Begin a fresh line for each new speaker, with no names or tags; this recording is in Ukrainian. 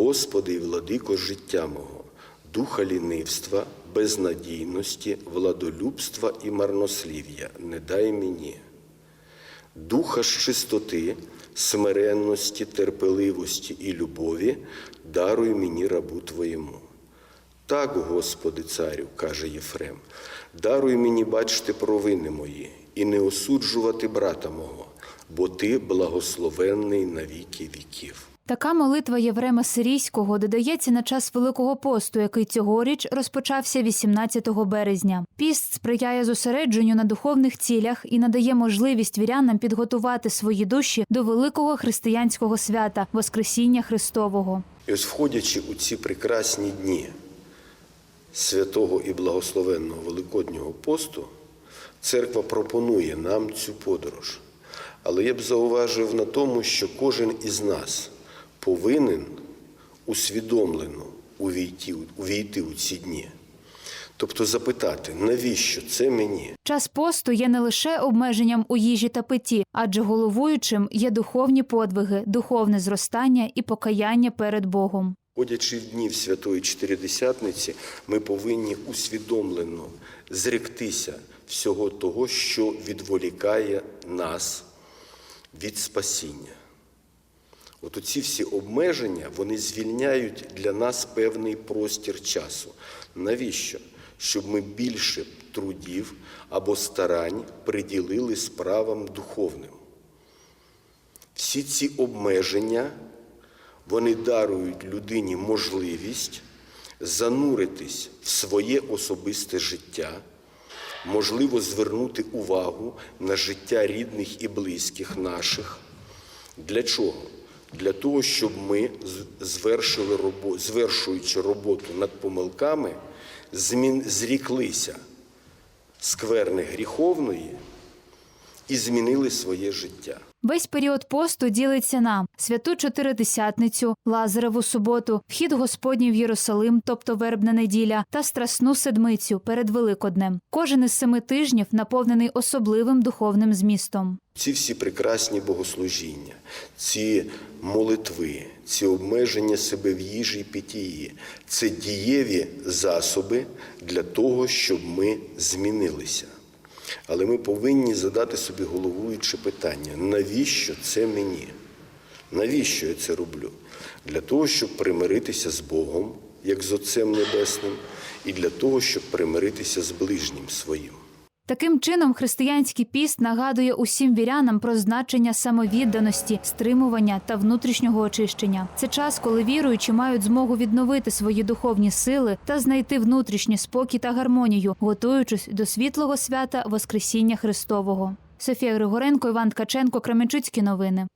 Господи владико життя мого, духа лінивства, безнадійності, владолюбства і марнослів'я не дай мені духа ж чистоти, смиренності, терпеливості і любові даруй мені рабу Твоєму. Так, Господи, царю, каже Єфрем, даруй мені бачити провини мої і не осуджувати брата мого, бо ти благословенний на віки віків.
Така молитва Єврема Сирійського додається на час Великого посту, який цьогоріч розпочався 18 березня. Піст сприяє зосередженню на духовних цілях і надає можливість вірянам підготувати свої душі до великого християнського свята Воскресіння Христового.
І ось входячи у ці прекрасні дні святого і благословенного Великоднього посту, церква пропонує нам цю подорож. Але я б зауважив на тому, що кожен із нас повинен усвідомлено увійти, увійти у ці дні. Тобто запитати, навіщо це мені?
Час посту є не лише обмеженням у їжі та питті, адже головуючим є духовні подвиги, духовне зростання і покаяння перед Богом.
Ходячи в днів Святої Чотиридесятниці, ми повинні усвідомлено зректися всього того, що відволікає нас від спасіння. От оці всі обмеження вони звільняють для нас певний простір часу. Навіщо? Щоб ми більше трудів або старань приділили справам духовним. Всі ці обмеження вони дарують людині можливість зануритись в своє особисте життя, можливо, звернути увагу на життя рідних і близьких наших. Для чого? Для того, щоб ми звершили роботу, звершуючи роботу над помилками, змін- зріклися скверни гріховної і змінили своє життя.
Весь період посту ділиться на святу Чотиридесятницю, Лазареву суботу, вхід Господній в Єрусалим, тобто вербна неділя, та страсну седмицю перед Великоднем. Кожен із семи тижнів наповнений особливим духовним змістом.
Ці всі прекрасні богослужіння, ці молитви, ці обмеження себе в їжі і питії це дієві засоби для того, щоб ми змінилися. Але ми повинні задати собі головуюче питання: навіщо це мені? Навіщо я це роблю? Для того, щоб примиритися з Богом, як з Отцем Небесним, і для того, щоб примиритися з ближнім своїм.
Таким чином, християнський піст нагадує усім вірянам про значення самовідданості, стримування та внутрішнього очищення. Це час, коли віруючі мають змогу відновити свої духовні сили та знайти внутрішній спокій та гармонію, готуючись до світлого свята Воскресіння Христового. Софія Григоренко, Іван Ткаченко, Кременчуцькі новини.